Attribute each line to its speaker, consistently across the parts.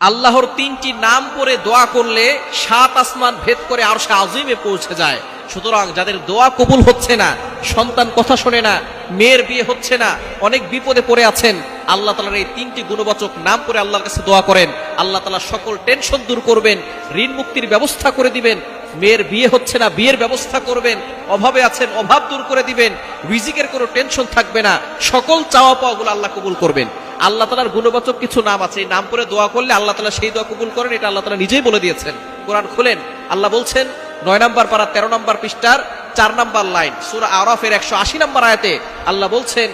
Speaker 1: আল্লাহর তিনটি নাম করে দোয়া করলে সাত আসমান ভেদ করে আর সে আজিমে পৌঁছে যায়। সুতরাং যাদের দোয়া কবুল হচ্ছে না, সন্তান কথা শোনে না, মেয়ের বিয়ে হচ্ছে না, অনেক বিপদে পড়ে আছেন, আল্লাহ তালার এই তিনটি গুণবাচক নাম করে আল্লাহর কাছে দোয়া করেন। আল্লাহ তালা সকল টেনশন দূর করবেন, ঋণ মুক্তির ব্যবস্থা করে দিবেন, মেয়ের বিয়ে হচ্ছে না, বিয়ের ব্যবস্থা করবেন, অভাবে আছেন, অভাব দূর করে দিবেন, রিজিকের কোনো টেনশন থাকবে না, সকল চাওয়া পাওয়াগুলো আল্লাহ কবুল করবেন। আল্লাহ তালার গুণবাচক কিছু নাম আছে। নাম করে দোয়া করলে আল্লাহ তালা সেই দোয়া কবুল করেন, এটা আল্লাহ তালা নিজেই বলে দিয়েছেন। কোরআন খুলেন, আল্লাহ বলছেন, নয় নম্বর পারা, তেরো নম্বর পৃষ্ঠার চার নম্বর লাইন, সুরা আরফের একশো আশি নম্বর আয়াতে আল্লাহ বলছেন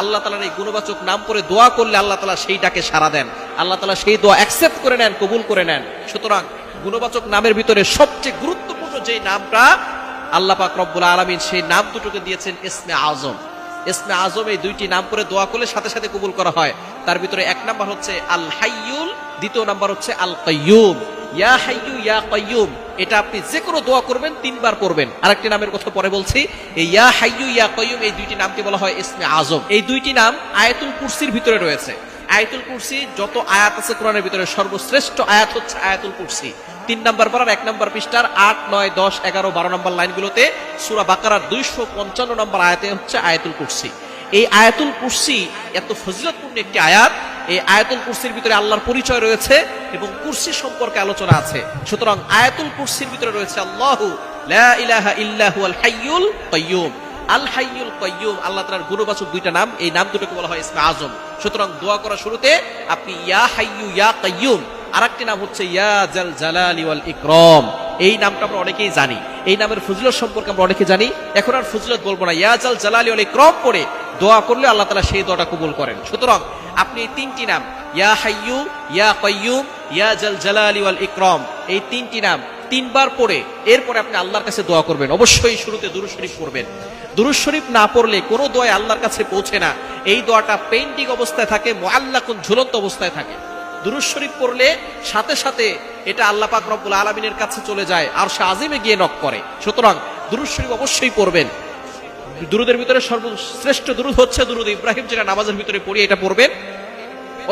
Speaker 1: আল্লাহ তালার এই গুণবাচক নাম করে দোয়া করলে আল্লাহ তালা সেইটাকে সারা দেন। আল্লাহ তালা সেই দোয়া অ্যাকসেপ্ট করে নেন, কবুল করে নেন। সুতরাং গুণবাচক নামের ভিতরে সবচেয়ে গুরুত্বপূর্ণ যে নামটা আল্লাহ পাক রব্বুল আলমিন সেই নাম দুটোকে দিয়েছেন, ইসমে আজম। ইসমে আজম এই দুইটি নাম করে দোয়া করলে সাথে সাথে কবুল করা হয়। তার ভিতরে এক নাম্বার হচ্ছে আল হাইয়ুল দ্বিতীয় নাম্বার হচ্ছে আল কয়ুম ইয়া হাইয়ু, ইয়া কাইয়ুম। এটা আপনি যে কোনো দোয়া করবেন, তিনবার করবেন। আরেকটি নামের কথা পরে বলছি, এই ইয়া হাইয়ু, ইয়া কাইয়ুম, এই দুইটি নামকে বলা হয় ইসমে আজম। এই দুইটি নাম আয়াতুল কুরসির ভিতরে রয়েছে। আয়াতুল কুরসি, যত আয়াত আছে কোরআনের ভিতরে সর্বশ্রেষ্ঠ আয়াত হচ্ছে আয়াতুল কুরসি। তিন নম্বর পারার এক নম্বর পৃষ্ঠার আট, নয়, দশ, এগারো, বারো নম্বর লাইনগুলোতে সুরা বাকারার দুইশো পঞ্চান্ন নম্বর আয়াতে হচ্ছে আয়াতুল কুরসি। এই আয়াতুল কুরসি এত ফজিলতপূর্ণ একটি আয়াত। এই আয়াতুল কুরসির ভিতরে আল্লাহর পরিচয় রয়েছে এবং কুরসি সম্পর্কে আলোচনা আছে। সুতরাং আয়াতুল কুরসির ভিতরে রয়েছে আল্লাহ ইলাহা ইল্লাহু আল হাইয়ুল কাইয়ুম। আল হাইয়ুল কাইয়ুম, আল্লাহ তাআলার গুণবাচক দুইটা নাম, এই নাম দুটোকে বলা হয় ইসমে আজম। সুতরাং দোয়া করার শুরুতে আপনি ইয়া হাইয়ু ইয়া কাইয়ুম, আরেকটি নাম হচ্ছে ইয়া জাল জালালি ওয়াল ইকরাম। এই নামটা আমরা অনেকেই জানি, এই নামের ফজিলত সম্পর্কে আমরা অনেকে জানি, এখন আর ফজিলত বলব না, ইয়া জাল জালালি ওয়াল ইকরাম পড়ে দোয়া করলে আল্লাহ তাআলা সেই দোয়াটা কবুল করেন। সুতরাং আপনি এই তিনটি নাম, ইয়া হাইয়ু, ইয়া কাইয়ুম, ইয়া জাল জালালি ওয়াল ইকরাম, এই তিনটি নাম তিনবার পড়ে, এরপরে আপনি আল্লাহর কাছে দোয়া করবেন। অবশ্যই শুরুতে দুরুদ শরীফ দুরুদ শরীফ না পড়লে কোনো দোয়া আল্লাহর কাছে পৌঁছে না। এই দোয়াটা পেন্টিং অবস্থায় থাকে মোয়াল্লাকুন ঝুলন্ত অবস্থায় থাকে। দুরুদ শরীফ পড়লে সাথে সাথে এটা আল্লাহ পাক রব্বুল আলমিনের কাছে চলে যায় আর সে আজিমে গিয়ে নক করে। সুতরাং দুরুদ শরীফ অবশ্যই পড়বেন। দুরুদের ভিতরে সর্বশ্রেষ্ঠ দুরুদ হচ্ছে দুরুদ ইব্রাহিম, যেটা নামাজের ভিতরে পড়ি এটা পড়বেন,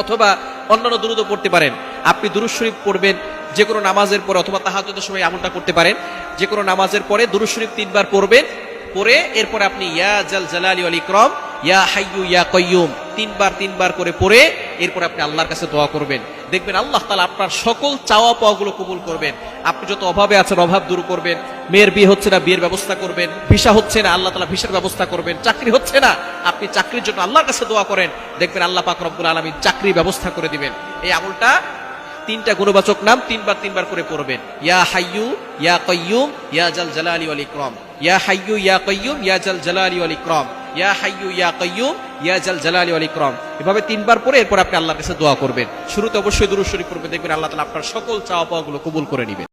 Speaker 1: অথবা অন্যান্য দুরুদও পড়তে পারেন। আপনি দুরুদ শরীফ পড়বেন যে কোনো নামাজের পরে অথবা তাহাজুদের সময় আমলটা করতে পারেন। যে কোনো নামাজের পরে দুরুদ শরীফ তিনবার পড়বেন পরে এরপরে আপনি ইয়া জাল জালালি আল ইকরাম, ইয়া হাইয়ু, ইয়া কয়্যুম তিনবার তিনবার করে পড়ে, এরপরে আপনি আল্লাহর কাছে দোয়া করবেন। দেখবেন আল্লাহ তালা আপনার সকল চাওয়া পাওয়াগুলো কবুল করবেন। আপনি যত অভাবে আছেন, অভাব দূর করবেন। মেয়ের বিয়ে হচ্ছে না, বিয়ের ব্যবস্থা করবেন। ভিসা হচ্ছে না, আল্লাহ তালা ভিসার ব্যবস্থা করবেন। চাকরি হচ্ছে না, আপনি চাকরির জন্য আল্লাহর কাছে দোয়া করেন। দেখবেন আল্লাহ পাক রব্বুল আলমী চাকরি ব্যবস্থা করে দিবেন। এই আমলটা তিনটা গুণবাচক নাম তিনবার তিনবার করে পড়বেন। ইয়া হাইয়ু, ইয়া কয়্যুম ইয়া জাল জালালি আলী ক্রম ইয়া হাইয়ু, ইয়া কয়্যুম ইয়া জাল জালালি আলী ক্রম ইয়া হাইয়ু, ইয়া কয়্যুম ইয়া জাল জালালি আলী ক্রম এভাবে তিনবার পরে এরপর আপনি আল্লাহর কাছে দোয়া করবেন। শুরুতে অবশ্যই দুরুশ্বরী পড়বেন দেখবেন আল্লাহ তালা আপনার সকল চাওয়া পাওয়াগুলো কবুল করে নেবেন।